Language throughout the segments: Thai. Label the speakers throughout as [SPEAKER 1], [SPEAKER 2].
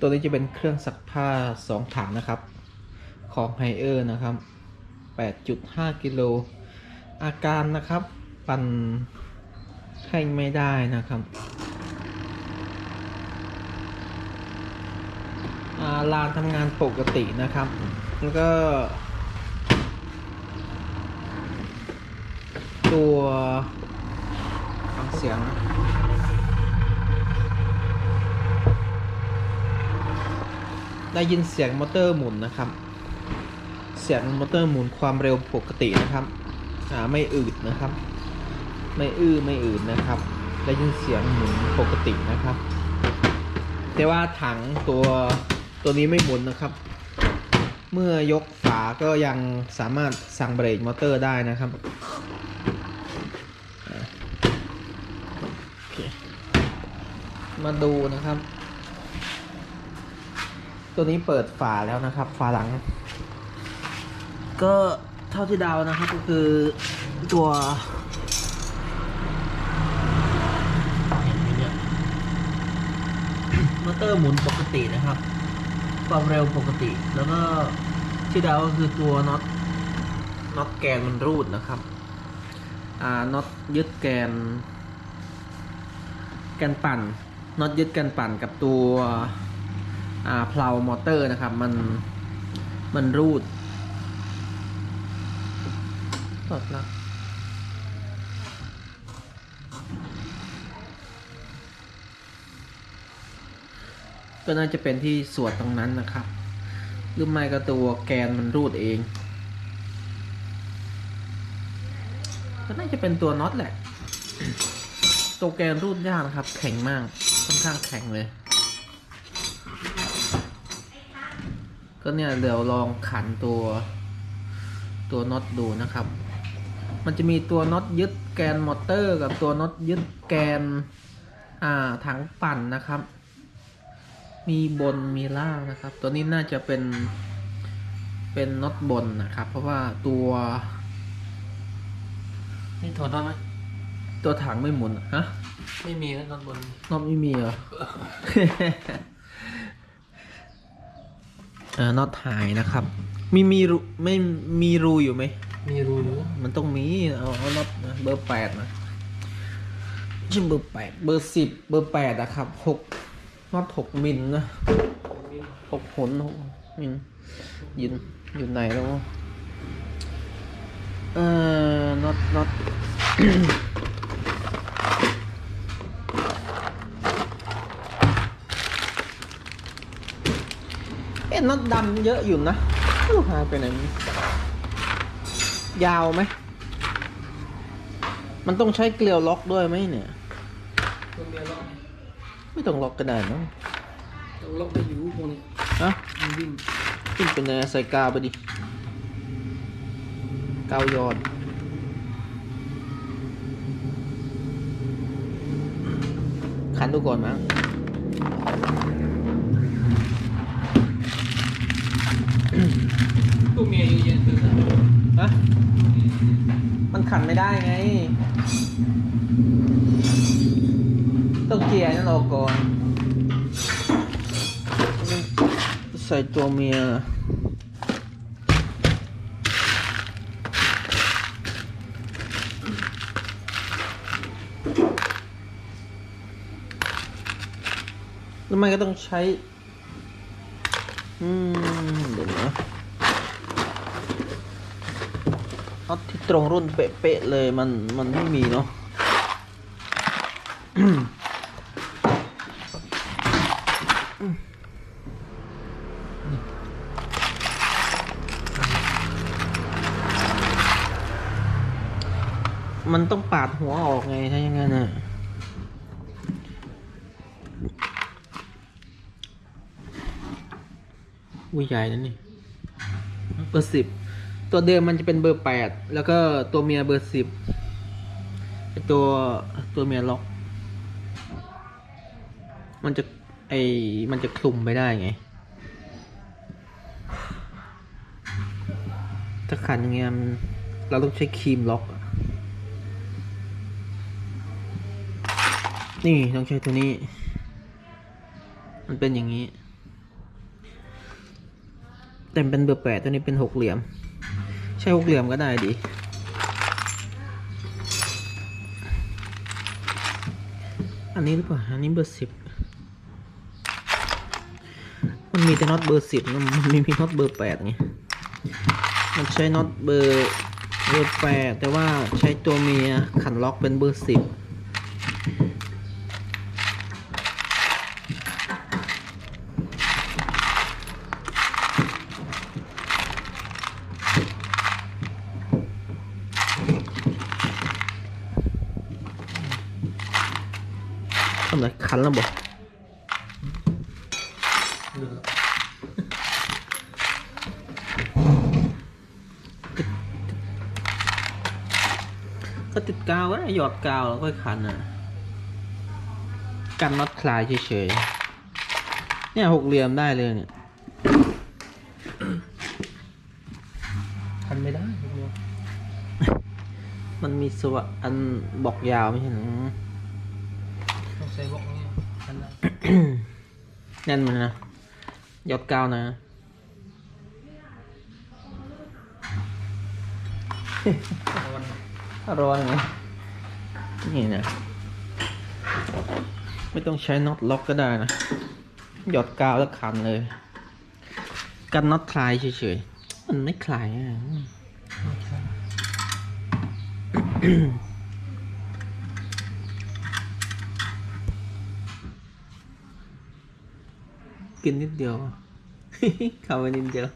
[SPEAKER 1] ตัวนี้จะเป็นเครื่องซักผ้าสองถังนะครับ ของไฮเออร์นะครับ 8.5 กิโล อาการนะครับ ปั่นให้ไม่ได้นะครับอ่าลานทำงานปกตินะครับ แล้วก็ ตัวฟังเสียงนะ ได้ยินเสียงมอเตอร์หมุนนะครับ เสียงมอเตอร์หมุนความเร็วปกตินะครับอ่าไม่อืดนะครับ ไม่อื้อไม่อืดนะครับ ได้ยินเสียงหมุนปกตินะครับ แต่ว่าถังตัวตัวนี้ไม่หมุนนะครับ เมื่อยกฝาก็ยังสามารถสั่งเบรกมอเตอร์ได้นะครับมาดูนะครับ ตัวนี้เปิดฝาแล้วนะครับ ฝาหลัง ก็เท่าที่ดาวนะครับก็คือตัวมอเตอร์หมุนปกตินะครับ ความเร็วปกติ แล้วก็ที่ดาก็คือตัวน็อตน็อตแกนมันรูดนะครับ อ่าน็อตยึดแกน แกนปั่นน็อตยึดแกนปั่นกับตัว เพลามอเตอร์นะครับ มันมันรูดตดแล้วก็น่าจะเป็นที่ส่วนตรงนั้นนะครับ หรือไม่ก็ตัวแกนมันรูดเอง ก็น่าจะเป็นตัวน็อตแหละ ตัวแกนรูดยากนะครับ แข็งมาก ค่อนข้างแข็งเลย ก็เนี่ยเดี๋ยวลองขันตัวตัวน็อตดูนะครับ มันจะมีตัวน็อตยึดแกนมอเตอร์กับตัวน็อตยึดแกนอ่าถังปั่นนะครับ มีบนมีล่างนะครับ ตัวนี้น่าจะเป็นเป็นน็อตบนนะครับ เพราะว่าตัว
[SPEAKER 2] นี่ถอดได้ไหม
[SPEAKER 1] ตัวถังไม่หมุนอะฮะ
[SPEAKER 2] ไม่มีแล้วตอนบน
[SPEAKER 1] น็อตไม่มีเหรอเออน็อตหายนะครับ มีมีรูไม่มีรูอยู่ไหม
[SPEAKER 2] มีรูอยู่
[SPEAKER 1] มันต้องมีเอาเอาน็อตนะเบอร์แปดนะใช่เบอร์แปดเบอร์สิบเบอร์แปดอะครับหกน็อตหกมิลนะหกหนหกมิลยินอยู่ไหนแล้ววะเออน็อตน็อต เอ๊ะน็อตดำเยอะอยู่นะไม่รู้หายไปไหนยาวไหม มันต้องใช้เกลียวล็อกด้วยไหมเนี่ย
[SPEAKER 2] ตัวเมียล็อก
[SPEAKER 1] ไม่ต้องล็อกก็ได้นะ
[SPEAKER 2] ต้องล็อกได้อยู่พวกนี้
[SPEAKER 1] ฮะ
[SPEAKER 2] มันวิ่ง
[SPEAKER 1] ขึ้นเป็นไงใส่กาวไปดิกาวยอดขันดูก่อนมั้ง
[SPEAKER 2] มัน
[SPEAKER 1] ขันไม่ได้ไง ต้องเกียร์นั่นออกก่อนใส่ตัวเมียแล้วมันก็ต้องใช้ อืม เดี๋ยวนะน็อ ตรงรุ่นเป๊ะๆเลยมันมันไม่มีเนาะมันต้องปาดหัวออกไงถ้าอย่างนั้นน่ะอุ้ยใหญ่นั่นนี่เบอร์สิบ ตัวเดิมมันจะเป็นเบอร์แปดแล้วก็ตัวเมียเบอร์สิบตัวตัวเมียล็อก มันจะไอมันจะคลุมไม่ได้ไง ถ้าขันอย่างเงี้ยเราต้องใช้ครีมล็อก นี่ต้องใช้ตัวนี้ มันเป็นอย่างนี้
[SPEAKER 2] อ
[SPEAKER 1] แต่เป็นเบอร์แปดตัวนี้เป็นหกเหลี่ยม ใช่หกเหลี่ยมก็ได้ดิอันนี้หรือเปล่าอันนี้เบอร์สิบมันมีแต่น็อตเบอร์สิบมันไม่มีน็อตเบอร์แปดไงมันใช้น็อตเบอร์เบอร์แปดแต่ว่าใช้ตัวเมียขันล็อกเป็นเบอร์สิบ ทำไรคันแล้วบอก
[SPEAKER 2] เหลือ
[SPEAKER 1] ก็ติดกาวก็ได้หยอดกาวแล้วค่อยคันอะ กันน็อตคลายเฉยๆ เนี่ยหกเหลี่ยมได้เลยเนี่ย
[SPEAKER 2] ทันไม่ได้เดียว
[SPEAKER 1] มันมีสวะอันบอกยาวไม่ใช่หรอ
[SPEAKER 2] ต้องใช้บอกเนี่ยทันได้
[SPEAKER 1] แน่นมันนะหยอดกาวนะ
[SPEAKER 2] เอน
[SPEAKER 1] ร่อยไหมนี่นะไม่ต้องใช้น็อตล็อกก็ได้นะ หยอดกาวแล้วคันเลย กันน็อตคลายเฉยๆ มันไม่คลายอะ กินนิดเดียว เข้าไปนิดเดียว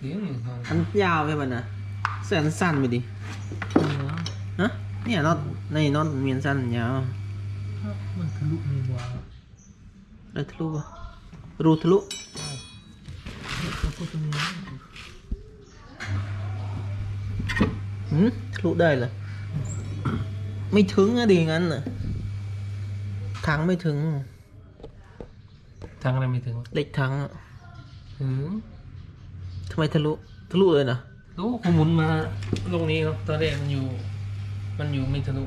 [SPEAKER 2] เดี๋ยวหนึ่งทาง
[SPEAKER 1] อันยาวใช่ป่ะนะแสนสั้นไปดิฮะเนี่ยน็อตในน็อตเมียนสั้นยาว
[SPEAKER 2] มันทะลุมีวา
[SPEAKER 1] ได้ทะลุปะรูทะลุ
[SPEAKER 2] แล้วก็ตรงนี้
[SPEAKER 1] หืมทะลุได้เหรอไม่ถึงอะดิงั้นน่ะถังไม่ถึง
[SPEAKER 2] ทางอะไรไม่ถึง
[SPEAKER 1] เล็กถังอะ
[SPEAKER 2] ถึง
[SPEAKER 1] ทำไมทะลุทะลุเลยนะ
[SPEAKER 2] รู้ผมหมุนมาลงนี้ครับตอนแรกมันอยู่ มันอยู่ไม่ทะลุ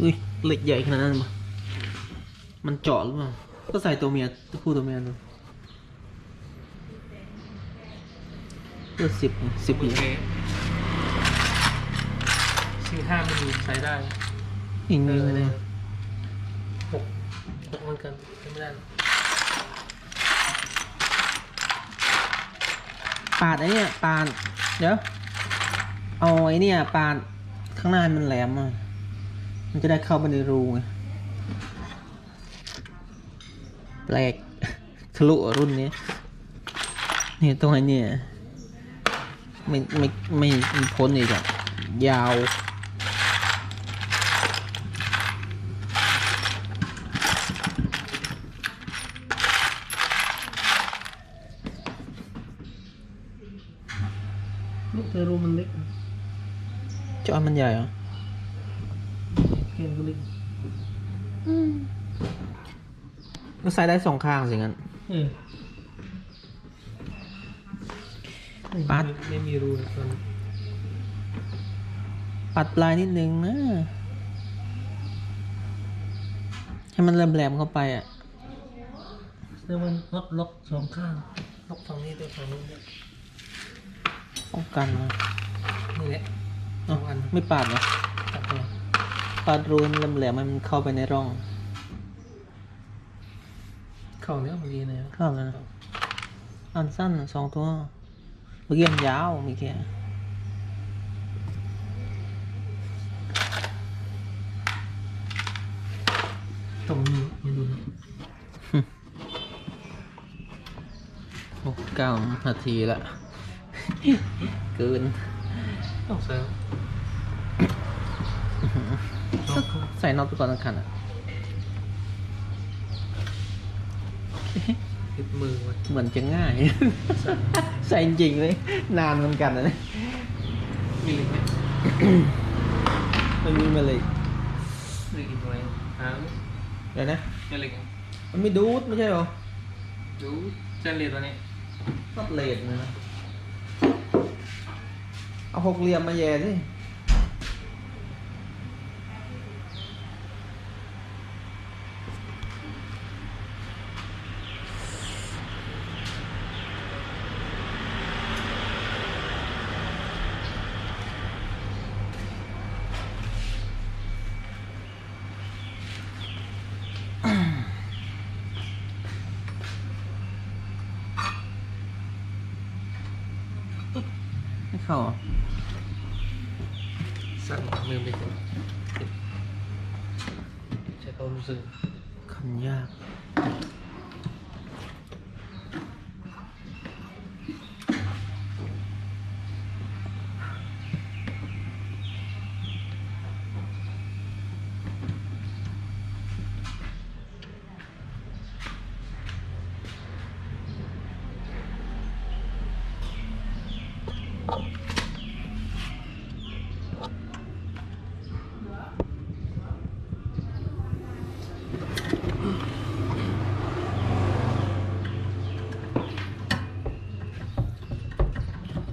[SPEAKER 1] อุ้ยเหล็กใหญ่ขนาดนั้นปะมันเจาะหรือเปล่าก็ใส่ตัวเมียตัวผู้ตัวเมียดูเลือดสิบสิบ
[SPEAKER 2] โอ
[SPEAKER 1] เหรียญ
[SPEAKER 2] เคสี่ห้ามันอยู่ใช้ได้
[SPEAKER 1] อย่าง
[SPEAKER 2] เอ
[SPEAKER 1] นี้
[SPEAKER 2] อ
[SPEAKER 1] เลย
[SPEAKER 2] หกหกเหมือนกันใช้ไม่ได้หรอก
[SPEAKER 1] ปาดไอ้เนี่ยปาดเดี๋ยวเอาไอ้เนี่ยปาดข้างหน้ามันแหลมอะมันจะได้เข้าไปในรูไงแปลกทะลุรุ่นนี้นี่ตรงไอ้เนี่ยไม่ไม่ไม่ไม่พ้นอีกอะยาว
[SPEAKER 2] ลูกเธอรูมันเล็ก
[SPEAKER 1] จอมันใหญ่เหรอ
[SPEAKER 2] เกมก็เล็ก
[SPEAKER 1] ก็ใส่ได้สองข้างสิงั้น
[SPEAKER 2] เออ
[SPEAKER 1] ปัด
[SPEAKER 2] ไม่มีรูเลยตอนนี้
[SPEAKER 1] ปัดปลายนิดนึงนะ ให้มันแหลมๆเข้าไปอะ
[SPEAKER 2] เรียกว่าล็อกล็อกสองข้าง ล็อกฝั่งนี้ด้วยฝั่งนู้นด้วย
[SPEAKER 1] ป้องกันนะ
[SPEAKER 2] นี่แหละ ส
[SPEAKER 1] เอ้า
[SPEAKER 2] องอัน
[SPEAKER 1] ไม่ปาดเหรอ
[SPEAKER 2] ตัดไป
[SPEAKER 1] ปาดรูนแหลมๆให้มันเข้าไปในร่อง
[SPEAKER 2] เข้าแล้วเมื่อกี้นะ
[SPEAKER 1] เข้าแล้วนะอันสั้นสองตัวเมื่อกี้มันยาวเมื่อกี้
[SPEAKER 2] ตรงนี้ไม่ดูนะ
[SPEAKER 1] โอ้เก้านาทีละ เกิน
[SPEAKER 2] ต้องใส่ล็อกเข้า
[SPEAKER 1] ใส่น็อตไปก่อนสำคัญอะ
[SPEAKER 2] ติดมือไว้
[SPEAKER 1] เหมือนจะง่าย
[SPEAKER 2] สั่น
[SPEAKER 1] ใส่จริงๆเลย นานเหมือนกันนะเนี่ย
[SPEAKER 2] มีเหล็กไหม
[SPEAKER 1] มันมีมาเลย
[SPEAKER 2] เหล็กอีกไหมหา
[SPEAKER 1] เดี๋ยวนะ
[SPEAKER 2] เหล็ก
[SPEAKER 1] มันไม่ดูดไม่ใช่เหรอ
[SPEAKER 2] ดูเส้นเหล็กตัวนี้
[SPEAKER 1] น็อตเลดนะ เอาหกเหลี่ยมมาแย่สิเข้า เหรอ
[SPEAKER 2] สั่นมือไปใช้ความรู้สึก
[SPEAKER 1] คำยาก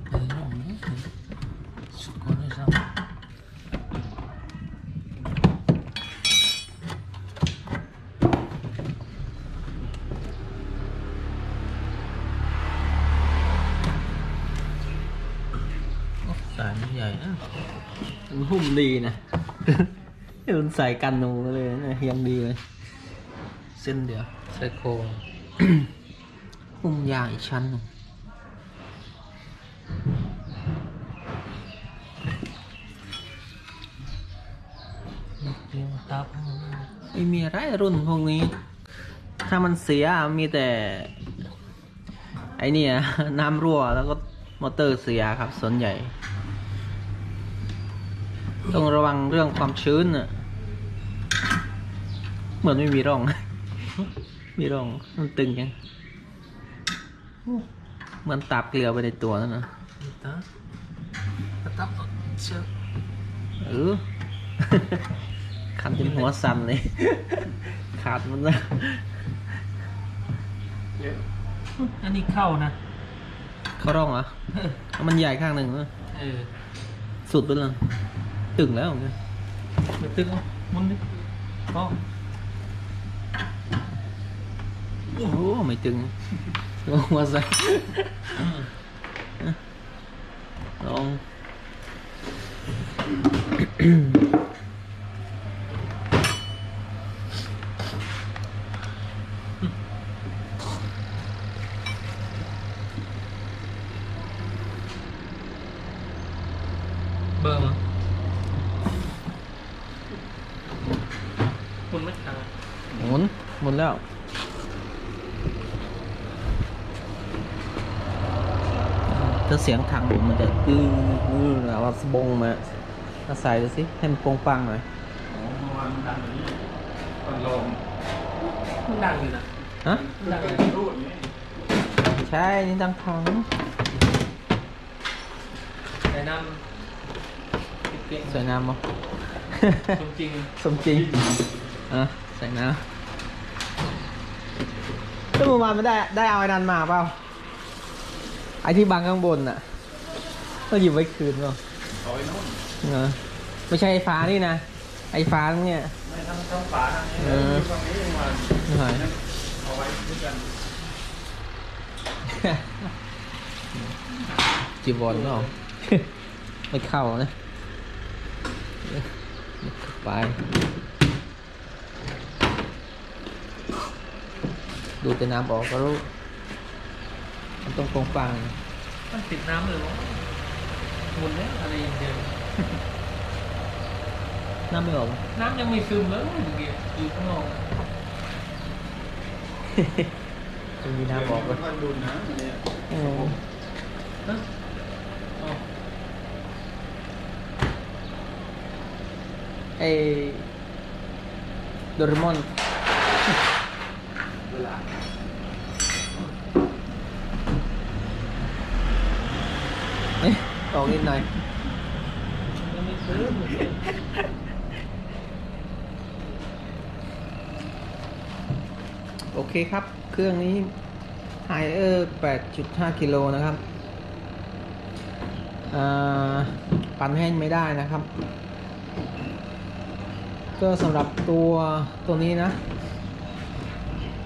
[SPEAKER 2] เออลองดิสุดก่อนเลยซ้ำ
[SPEAKER 1] โอ้สาย มันหุ้มดีนะมันใส่กันหนูเลยนะยังดีเลย เส้นเดียว
[SPEAKER 2] ใช้โครง
[SPEAKER 1] หุ้มยางอีกชั้นหนึ่ง
[SPEAKER 2] เรีย
[SPEAKER 1] ไม่มีอะไรรุ่นพวกนี้ ถ้ามันเสียมีแต่ ไอเนี่ยน้ำรั่วแล้วก็มอเตอร์เสียครับส่วนใหญ่ ต้องระวังเรื่องความชื้นน่ะ เหมือนไม่มีร่อง มีร่อง มันตึงยังเหมือนตับเกลียวไปในตัวนั่นนะ
[SPEAKER 2] ตาตับเชือก
[SPEAKER 1] เออคันจนหัวสั่นเลย ขาดมันนะ
[SPEAKER 2] อันนี้เข้านะ
[SPEAKER 1] เขาร่องเหรอเอามันใหญ่ข้างหนึ่งนะ
[SPEAKER 2] เออ
[SPEAKER 1] สุดไปเลย ตึงแล้วไง
[SPEAKER 2] มันตึงเอามุนดิก็
[SPEAKER 1] โอ้โหไม่ตึงหัวสั่นลอง
[SPEAKER 2] เบอร์มั้งคุณไม่ทาง
[SPEAKER 1] หมุนหมุนแล้วถ้าเสียงถังหมุนมันจะกึ้งกึ้งแล้วว่าสบงมาเอาใส่ดูสิให้มันโปร่งปังหน่อย
[SPEAKER 2] มันลงมันดังอยู่นะ
[SPEAKER 1] ฮะ
[SPEAKER 2] มันดังเลย
[SPEAKER 1] ใช่นี่ดังถัง
[SPEAKER 2] แต่น้ำเก่ง
[SPEAKER 1] ใส่น้ำมั้
[SPEAKER 2] จริง
[SPEAKER 1] สมจริง อะใส่น้ำแล้วเมื่อวานไม่ได้ได้เอาไอ้นันมาเปล่าไอ้ที่บังข้างบนน่ะก็หยิบไว้คืนเปล่า
[SPEAKER 3] เอาไว้นู่น
[SPEAKER 1] เนอะไม่ใช่ไอ้ฟ้านี่นะ ไอ้ฟ้าเนี่ย
[SPEAKER 3] ไม่ทั้งทั้งฝาทั้งนี้
[SPEAKER 1] เออ
[SPEAKER 3] อยู่ฝั่งนี้เองวัน
[SPEAKER 1] ไม่หาย
[SPEAKER 3] เอาไว้ด้วยกัน
[SPEAKER 1] จีบอลเปล่าไม่เข้านะ ไป ดูแต่น้ำออกก็รู้มันต้องตรงปัง
[SPEAKER 2] ๆมันติดน้ำเลยวะมุนแล้วอะไรอย่างเดียว
[SPEAKER 1] น้ำไม่ออก
[SPEAKER 2] น้ำยังไม่ซึมเลยเมื่อกี้อยู่ข้างนอก
[SPEAKER 1] มันมีน้ำออก
[SPEAKER 3] เล
[SPEAKER 1] เลยย
[SPEAKER 3] มันดูนะเนี่ย
[SPEAKER 1] อืม
[SPEAKER 2] เอ้าอ๋อ
[SPEAKER 1] ไอโดเรมอน
[SPEAKER 3] เอ๊ะ
[SPEAKER 1] ออกนิดหน่อย
[SPEAKER 2] ยังไม่ซึม
[SPEAKER 1] โอเคครับ เครื่องนี้ไฮเออร์8.5 กิโลนะครับปั่นแห้งไม่ได้นะครับ ก็สำหรับตัวตัวนี้นะ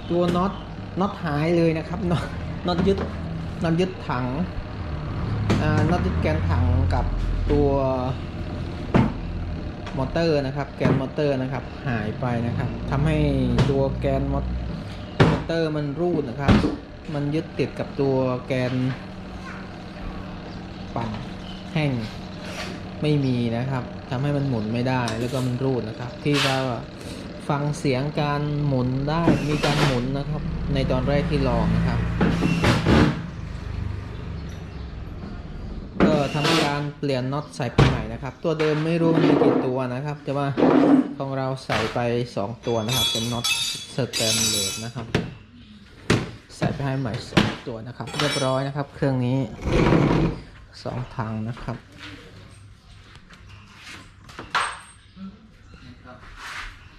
[SPEAKER 1] ตัวน็อตน็อตหายเลยนะครับน็อตน็อตยึดน็อตยึดถังน็อตยึดแกนถังกับตัวมอเตอร์นะครับ แกนมอเตอร์นะครับ หายไปนะครับทำให้ตัวแกนมอเตอร์มันรูดนะครับ มันยึดติดกับตัวแกนปั่นแห้งไม่มีนะครับทำให้มันหมุนไม่ได้แล้วก็มันรูดนะครับ ที่เรา ฟังเสียงการหมุนได้มีการหมุนนะครับ ในตอนแรกที่ลองนะครับ ก็ทำการเปลี่ยนน็อตใส่ไปใหม่นะครับ ตัวเดิมไม่รู้มีกี่ตัวนะครับ แต่ว่าของเราใส่ไป 2 ตัวนะครับ เป็นน็อตสแตนเลสนะครับ ใส่ไปให้ใหม่ 2 ตัวนะครับ เรียบร้อยนะครับ เครื่องนี้ 2ทางนะครับ